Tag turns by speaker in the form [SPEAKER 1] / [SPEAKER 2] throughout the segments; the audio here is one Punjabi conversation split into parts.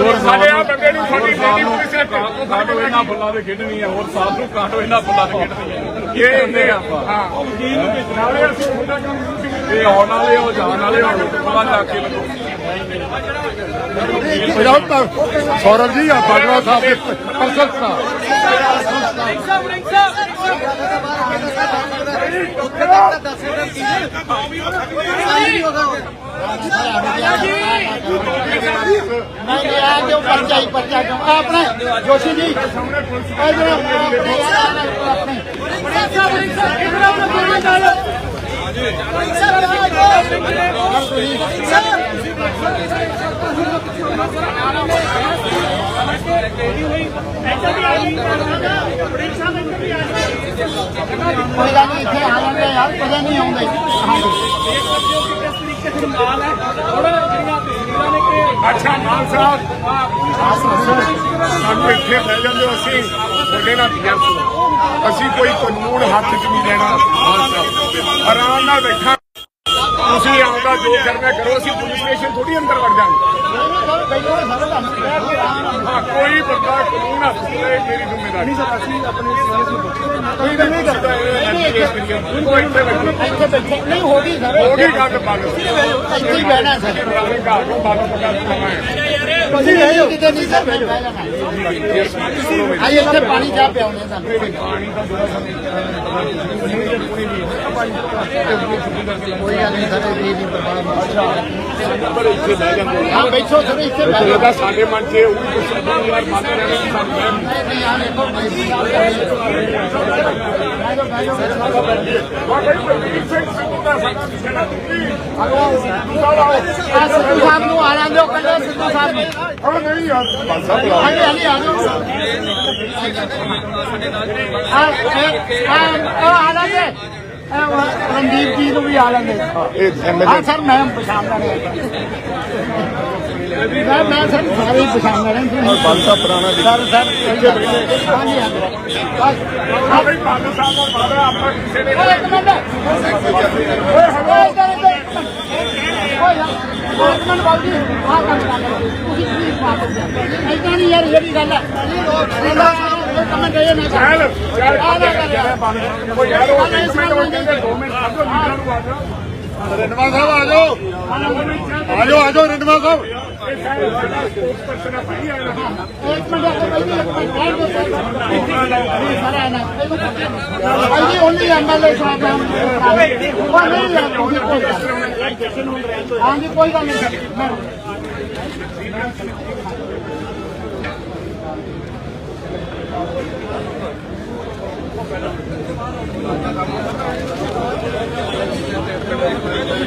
[SPEAKER 1] ਸਾਡੇ ਆ ਬੰਦੇ ਨੂੰ ਸਾਡੀ ਲੇਡੀ ਪੁਲਿਸ ਨੇ
[SPEAKER 2] ਕਾਟੋ ਇਹਨਾਂ ਫੁੱਲਾਂ ਦੇ ਖੇਡਣੀ ਹੈ ਹੋਰ ਸਾਥ ਨੂੰ ਕਾਟੋ ਇਹਨਾਂ ਫੁੱਲਾਂ ਦੇ ਖੇਡਣੀ ਹੈ
[SPEAKER 1] ਇਹ ਹੁੰਦੇ ਆ ਹਾਂ। ਉਹ ਵਕੀਲ ਨੂੰ ਭੇਜਣਾ ਨਾਲੇ ਅਸੀਂ ਮੁੰਡਾ ਕੰਮ
[SPEAKER 2] ਇਹ ਆਉਣ ਵਾਲੇ ਉਹ ਜਾਣ ਵਾਲੇ ਹੁਣ ਪਤਾ ਜਾ ਕੇ ਲੱਗੋ
[SPEAKER 3] ਸੌਰਵ ਜੀ ਆ ਬਾਜਵਾ ਸਾਹਿਬ। ਦੇ ਪ੍ਰਸ਼ੰਸਾ
[SPEAKER 4] ਮੈਂ ਕਿਹਾ ਕਿਉਂ ਪਰਚਾ ਹੀ ਪਰਚਾ ਕਿਉਂ ਆਹ ਜੋਸ਼ੀ ਜੀ ਇਹ ਜਿਹੜਾ ਆਪਣੇ ਯਾਰ ਆਪਣੇ ਕੋਈ ਗੱਲ ਨਹੀਂ, ਇੱਥੇ ਆ ਜਾਂਦੇ ਯਾਰ ਕਦੇ ਨਹੀਂ ਆਉਂਦੇ।
[SPEAKER 1] ਅੱਛਾ, ਮਾਨ ਸਾਹਿਬ। ਸਾਨੂੰ ਇੱਥੇ ਲੈ ਜਾਂਦੇ ਹੋ ਅਸੀਂ। ਤੁਹਾਡੇ ਨਾਲ ਫਿਰ ਅਸੀਂ ਕੋਈ ਕਾਨੂੰਨ ਹੱਥ 'ਚ ਨਹੀਂ ਲੈਣਾ, ਮਾਨ ਸਾਹਿਬ। ਆਰਾਮ ਨਾਲ ਬੈਠਾ। ਤੁਸੀਂ ਆਉਂਦਾ ਜੋ ਕਰਨਾ ਕਰੋ, ਅਸੀਂ ਪੁਲਿਸ ਸਟੇਸ਼ਨ ਥੋੜੀ ਅੰਦਰ ਵੜ ਜਾਵਾਂਗੇ। ਹਾਂ ਕੋਈ ਬੰਦਾ ਕਾਨੂੰਨ ਹੱਥ ਲੈ ਮੇਰੀ ਜ਼ਿੰਮੇਵਾਰੀ। ਕੋਈ ਇੱਥੇ ਬੈਠੋ।
[SPEAKER 4] ਹੋ ਗਈ
[SPEAKER 1] ਹੋ ਗਈ ਗੱਲ ਬੰਦ।
[SPEAKER 4] ਹੀ
[SPEAKER 1] ਆਪਣੇ ਘਰ ਨੂੰ ਬੰਦ ਕਰਨਾ ਹੈ
[SPEAKER 4] ਤੁਸੀਂ ਬਹਿ ਜਾਓ। ਕਿਤੇ ਨਹੀਂ ਸਰ ਬਹਿ ਜਾਣਾ। ਆਈ ਇੱਥੇ ਪਾਣੀ ਚਾਹ ਪਿਆਉਣੇ ਸਾਨੂੰ। ਕੋਈ ਗੱਲ ਨਹੀਂ ਸਰ ਇਹ ਨਹੀਂ ਪਰਵਾਹ ਹਾਂ ਬੈਠੋ ਸਰ। ਇੱਥੇ ਜਾਓ
[SPEAKER 1] ਇਹਦਾ ਸਾਡੇ ਮਨ 'ਚ ਉਹ ਵੀ ਕੁਛ ਨਹੀਂ ਯਾਰ ਮੰਨ ਰਹੇ ਨੇ ਸਾਨੂੰ
[SPEAKER 4] ਸਿੱਧੂ ਸਾਹਿਬ ਨੂੰ ਆ ਦਿਓ ਕੱਲੇ ਸਿੱਧੂ ਸਾਹਿਬ ਨੂੰ
[SPEAKER 1] ਹਾਂ ਨਹੀਂ ਯਾਰ ਬਸ ਸਭ ਲਾ
[SPEAKER 4] ਹਾਂਜੀ ਹਾਂਜੀ ਆ ਜਾਓ ਆ ਆ ਆ ਲੈਂਦੇ ਰਣਦੀਪ ਜੀ ਨੂੰ ਵੀ ਆ ਲੈਂਦੇ ਹਾਂ ਸਰ ਮੈਂ ਪਛਾਣਦਾ ਰਿਹਾ ਮੈਂ ਮੈਂ ਸਰ ਸਾਰੇ ਪਛਾਣਦਾ ਰਿਹਾ
[SPEAKER 1] ਬੰਸਾ ਪੁਰਾਣਾ
[SPEAKER 4] ਸਰ ਸਰ ਹਾਂਜੀ ਹਾਂਜੀ।
[SPEAKER 1] ਬਾਦਲ ਸਾਹਿਬ ਦਾ ਬਾਦਲ ਆਪਾਂ ਕਿਸੇ ਨੇ
[SPEAKER 4] ਓਏ ਇੱਕ ਮਿੰਟ। ਓਏ ਹਲੋ। ਇੱਧਰ ਇੱਧਰ ਓਏ ਯਾਰ ਇੱਕ ਮਿੰਟ ਬਾਬੂ ਜੀ। ਆਹ ਕੰਮ ਕਰ ਲਓ। ਤੁਸੀਂ ਪਲੀਜ਼ ਮਾਫ ਕਰ ਏਦਾਂ ਨਹੀਂ ਯਾਰ ਇਹ ਵੀ ਗੱਲ ਹੈ। ਕੰਮ ਗਏ ਨਾ
[SPEAKER 1] ਚੱਲ ਚੱਲ।
[SPEAKER 4] ਆ ਨਾ ਕਰ ਯਾਰ
[SPEAKER 1] ਕੋਈ ਯਾਰ ਉਹ ਇੱਕ ਮਿੰਟ ਹੋ ਜਾਂਦੇ 2 ਮਿੰਟ। ਸਾਡੋ ਲੀਡਰਾਂ ਨੂੰ ਆ ਜਾਓ
[SPEAKER 3] ਸਾਹਿਬ, ਆ ਜਾਓ। ਆ ਜਾਓ ਆ ਜਾਓ ਰਣਵਾ ਸਾਹਿਬ।
[SPEAKER 1] ਇਹ ਸਾਰੇ ਸਾਡਾ ਭਾਈ
[SPEAKER 4] ਓਨਲੀ ਐਮਐਲਏ ਸਾਹਿਬ ਹਾਂਜੀ ਕੋਈ ਕੋਈ ਗੱਲ ਨਹੀਂ।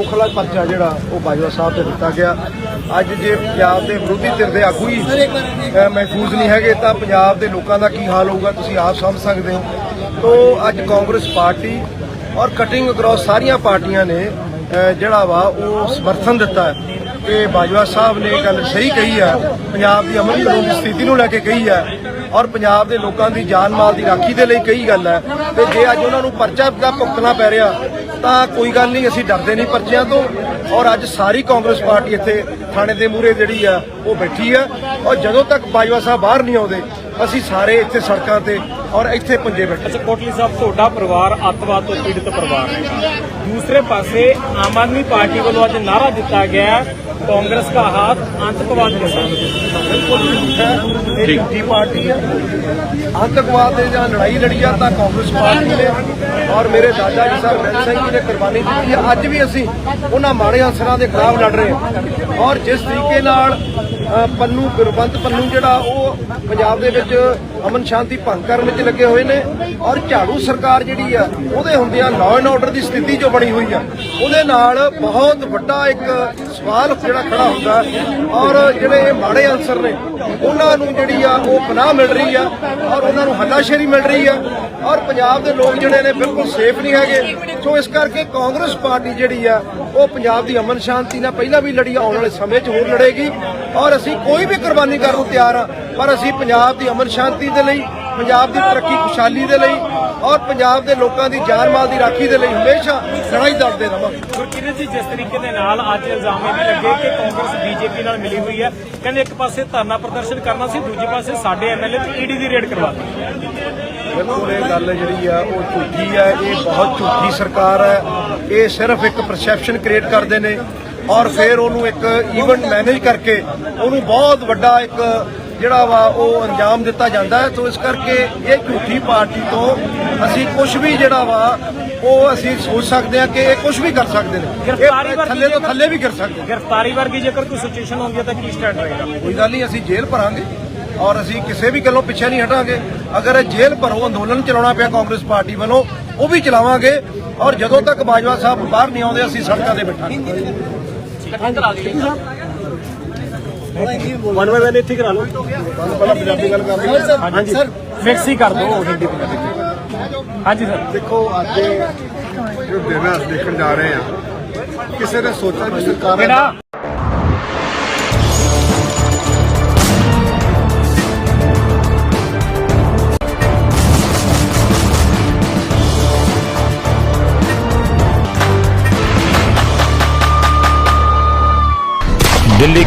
[SPEAKER 5] ਖੋਖਲਾ ਪਰਚਾ ਜਿਹੜਾ ਉਹ ਬਾਜਵਾ ਸਾਹਿਬ ਤੇ ਦਿੱਤਾ ਗਿਆ। ਅੱਜ ਜੇ ਪੰਜਾਬ ਦੇ ਵਿਰੋਧੀ ਧਿਰ ਦੇ ਆਗੂ ਹੀ ਮਹਿਫੂਜ਼ ਨਹੀਂ ਹੈਗੇ, ਤਾਂ ਪੰਜਾਬ ਦੇ ਲੋਕਾਂ ਦਾ ਕੀ ਹਾਲ ਹੋਊਗਾ, ਤੁਸੀਂ ਆਪ ਸਮਝ ਸਕਦੇ ਹੋ। ਤੋਂ, ਅੱਜ ਕਾਂਗਰਸ ਪਾਰਟੀ ਔਰ ਕਟਿੰਗ ਅਕ੍ਰੋਸ ਸਾਰੀਆਂ ਪਾਰਟੀਆਂ ਨੇ ਜਿਹੜਾ ਵਾ, ਉਹ ਸਮਰਥਨ ਦਿੱਤਾ ਹੈ। ਕਿ ਬਾਜਵਾ ਸਾਹਿਬ ਨੇ ਇਹ ਗੱਲ ਸਹੀ ਕਹੀ ਹੈ, ਪੰਜਾਬ ਦੀ ਅਮਨ ਕਾਨੂੰਨ ਸਥਿਤੀ ਨੂੰ ਲੈ ਕੇ ਕਹੀ ਹੈ ਔਰ ਪੰਜਾਬ ਦੇ ਲੋਕਾਂ ਦੀ ਜਾਨ ਮਾਲ ਦੀ ਰਾਖੀ ਦੇ ਲਈ ਕਹੀ ਗੱਲ ਹੈ। ਤੇ ਜੇ ਅੱਜ ਉਹਨਾਂ ਨੂੰ ਪਰਚਾ ਦਾ ਭੁਗਤਣਾ ਪੈ ਰਿਹਾ ਤਾਂ ਕੋਈ ਗੱਲ ਨਹੀਂ, ਅਸੀਂ ਡਰਦੇ ਨਹੀਂ ਪਰਚਿਆਂ ਤੋਂ। ਔਰ ਅੱਜ ਸਾਰੀ ਕਾਂਗਰਸ ਪਾਰਟੀ ਇੱਥੇ ਥਾਣੇ ਦੇ ਮੂਹਰੇ ਜਿਹੜੀ ਆ, ਉਹ ਬੈਠੀ ਆ। ਔਰ ਜਦੋਂ ਤੱਕ ਬਾਜਵਾ ਸਾਹਿਬ ਬਾਹਰ ਨਹੀਂ ਆਉਂਦੇ ਅਸੀਂ ਸਾਰੇ ਇੱਥੇ ਸੜਕਾਂ ਤੇ ਔਰ ਇੱਥੇ ਪੁੰਜੇ ਬੈਠੇ
[SPEAKER 6] ਅੱਛਾ ਕੋਟਲੀ ਸਾਹਿਬ ਤੁਹਾਡਾ ਪਰਿਵਾਰ ਅੱਤਵਾਦ ਤੋਂ ਪੀੜਤ ਪਰਿਵਾਰ ਹੈ। ਦੂਸਰੇ ਪਾਸੇ ਆਮ ਆਦਮੀ ਪਾਰਟੀ ਵੱਲੋਂ ਅੱਜ ਨਾਰਾ ਦਿੱਤਾ ਗਿਆ ਕਾਂਗਰਸ ਦਾ ਹਾਥ ਆਤੰਕਵਾਦ ਕੇ ਸਾਥ
[SPEAKER 5] ਇਹ ਝੂਠੀ ਪਾਰਟੀ ਹੈ। ਆਤੰਕਵਾਦ ਦੇ ਜਾਂ ਲੜਾਈ ਲੜੀ ਆ ਤਾਂ ਕਾਂਗਰਸ ਪਾਰਟੀ ਨੇ ਔਰ ਮੇਰੇ ਦਾਦਾ ਜੀ ਸਾਹਿਬ ਸਿੰਘ ਜੀ ਨੇ ਕੁਰਬਾਨੀ ਦਿੱਤੀ ਹੈ। ਅੱਜ ਵੀ ਅਸੀਂ ਉਹਨਾਂ ਮਾੜੇ ਅਨਸਰਾਂ ਦੇ ਖਿਲਾਫ ਲੜ ਰਹੇ ਹਾਂ। ਔਰ ਜਿਸ ਤਰੀਕੇ ਨਾਲ ਪੰਨੂ, ਗੁਰਬੰਤ ਪੰਨੂ ਜਿਹੜਾ, ਉਹ ਪੰਜਾਬ ਦੇ ਵਿੱਚ ਅਮਨ ਸ਼ਾਂਤੀ ਭੰਗ ਕਰਨ ਵਿੱਚ ਲੱਗੇ ਹੋਏ ਨੇ ਔਰ ਝਾੜੂ ਸਰਕਾਰ ਜਿਹੜੀ ਆ, ਉਹਦੇ ਹੁੰਦਿਆਂ ਲਾਅ ਐਂਡ ਆਰਡਰ ਦੀ ਸਥਿਤੀ ਜੋ ਬਣੀ ਹੋਈ ਆ, ਉਹਦੇ ਨਾਲ ਬਹੁਤ ਵੱਡਾ ਇੱਕ ਸਵਾਲ ਜਿਹੜਾ ਖੜਾ ਹੁੰਦਾ ਔਰ ਜਿਹੜੇ ਇਹ ਮਾੜੇ ਅਨਸਰ ਨੇ, ਉਹਨਾਂ ਨੂੰ ਜਿਹੜੀ ਆ, ਉਹ ਪਨਾਹ ਮਿਲ ਰਹੀ ਆ ਔਰ ਉਹਨਾਂ ਨੂੰ ਹੱਲਾਸ਼ੇਰੀ ਮਿਲ ਰਹੀ ਆ ਔਰ ਪੰਜਾਬ ਦੇ ਲੋਕ ਜਿਹੜੇ ਨੇ ਬਿਲਕੁਲ ਸੇਫ ਨਹੀਂ ਹੈਗੇ। ਸੋ ਇਸ ਕਰਕੇ ਕਾਂਗਰਸ ਪਾਰਟੀ ਜਿਹੜੀ ਆ, ਉਹ ਪੰਜਾਬ ਦੀ ਅਮਨ ਸ਼ਾਂਤੀ ਨਾਲ ਪਹਿਲਾਂ ਵੀ ਲੜੀ, ਆਉਣ ਵਾਲੇ ਸਮੇਂ 'ਚ ਹੋਰ ਲੜੇਗੀ। ਔਰ ਅਸੀਂ ਕੋਈ ਵੀ ਕੁਰਬਾਨੀ ਕਰਨ ਨੂੰ ਤਿਆਰ ਆ ਪਰ ਅਸੀਂ ਪੰਜਾਬ ਦੀ ਅਮਨ ਸ਼ਾਂਤੀ ਦੇ ਲਈ ਪੰਜਾਬ ਦੀ ਤਰੱਕੀ ਖੁਸ਼ਹਾਲੀ ਦੇ ਲਈ ਔਰ ਪੰਜਾਬ ਦੇ ਲੋਕਾਂ ਦੀ ਜਾਨ ਮਾਲ ਦੀ ਰਾਖੀ ਦੇ ਲਈ ਹਮੇਸ਼ਾ ਲੜਾਈ ਲੜਦੇ ਰਵਾਂਗੇ।
[SPEAKER 6] ਗੁਰਕਿਰਤ ਜੀ ਜਿਸ ਤਰੀਕੇ ਦੇ ਨਾਲ ਅੱਜ ਇਲਜ਼ਾਮ ਇਹ ਵੀ ਲੱਗੇ ਕਿ ਕਾਂਗਰਸ ਬੀਜੇਪੀ ਨਾਲ ਮਿਲੀ ਹੋਈ ਹੈ ਕਹਿੰਦੇ ਇੱਕ ਪਾਸੇ ਧਰਨਾ ਪ੍ਰਦਰਸ਼ਨ ਕਰਨਾ ਸੀ ਦੂਜੇ ਪਾਸੇ ਸਾਡੇ ਐਮਐਲਏ ਤੇ ਈਡੀ ਦੀ ਰੇਡ ਕਰਵਾ ਦਿੱਤੀ।
[SPEAKER 5] ਬਿਲਕੁਲ ਇਹ ਗੱਲ ਜਿਹੜੀ ਆ ਉਹ ਝੂਠੀ ਹੈ ਇਹ ਬਹੁਤ ਝੂਠੀ ਸਰਕਾਰ ਹੈ ਇਹ ਸਿਰਫ ਇੱਕ ਪਰਸੈਪਸ਼ਨ ਕ੍ਰੀਏਟ ਕਰਦੇ ਨੇ। ਔਰ ਫਿਰ ਉਹਨੂੰ ਇੱਕ ਇਵੈਂਟ ਮੈਨੇਜ ਕਰਕੇ ਉਹਨੂੰ ਬਹੁਤ ਵੱਡਾ ਇੱਕ ਜਿਹੜਾ ਵਾ ਉਹ ਅੰਜਾਮ ਦਿੱਤਾ ਜਾਂਦਾ ਹੈ। ਸੋ ਇਸ ਕਰਕੇ ਇਹ ਝੂਠੀ ਪਾਰਟੀ ਤੋਂ ਅਸੀਂ ਕੁਝ ਵੀ ਜਿਹੜਾ ਵਾ ਉਹ ਅਸੀਂ ਸੋਚ ਸਕਦੇ ਹਾਂ ਕਿ ਇਹ ਕੁਝ ਵੀ ਕਰ ਸਕਦੇ ਨੇ।
[SPEAKER 6] ਗ੍ਰਿਫਤਾਰੀ
[SPEAKER 5] ਇਹ
[SPEAKER 6] ਵਰਗੀ
[SPEAKER 5] ਥੱਲੇ ਤੋਂ ਥੱਲੇ ਵੀ ਕਰ ਸਕਦੇ।
[SPEAKER 6] ਗ੍ਰਿਫਤਾਰੀ ਵਰਗੀ ਜੇਕਰ ਕੋਈ ਸਿਚੁਏਸ਼ਨ ਹੁੰਦੀ ਹੈ ਤਾਂ ਕੀ ਸਟੈਂਡ ਰਹੇਗਾ
[SPEAKER 5] ਕੋਈ ਗੱਲ ਨਹੀਂ ਅਸੀਂ ਜੇਲ੍ਹ ਭਰਾਂਗੇ ਔਰ ਅਸੀਂ ਕਿਸੇ ਵੀ ਗੱਲੋਂ ਪਿੱਛੇ ਨਹੀਂ ਹਟਾਂਗੇ। ਅਗਰ ਇਹ ਜੇਲ੍ਹ ਭਰੋ ਅੰਦੋਲਨ ਚਲਾਉਣਾ ਪਿਆ ਕਾਂਗਰਸ ਪਾਰਟੀ ਵੱਲੋਂ ਉਹ ਵੀ ਚਲਾਵਾਂਗੇ। ਔਰ ਜਦੋਂ ਤੱਕ ਬਾਜਵਾ ਸਾਹਿਬ ਬਾਹਰ ਨਹੀਂ ਆਉਂਦੇ ਅਸੀਂ ਸੜਕਾਂ ਤੇ ਬੈਠਾਂਗੇ।
[SPEAKER 6] ਵਨ ਵੇ ਇੱਥੇ ਕਰਾ ਲਓ।
[SPEAKER 5] ਪਹਿਲਾਂ ਪੰਜਾਬੀ ਗੱਲ ਕਰ ਲਈ
[SPEAKER 6] ਹਾਂਜੀ। ਸਰ। ਮਿਕਸ ਹੀ ਕਰ ਦਿਓ ਹਿੰਦੀ ਪੰਜਾਬੀ। ਹਾਂਜੀ ਸਰ।
[SPEAKER 3] ਦੇਖੋ ਅੱਜ ਜੋ ਦਿਨ ਅਸੀਂ ਦੇਖਣ ਜਾ ਰਹੇ ਆ ਕਿਸੇ ਨੇ ਸੋਚਿਆ ਵੀ ਸਰਕਾਰ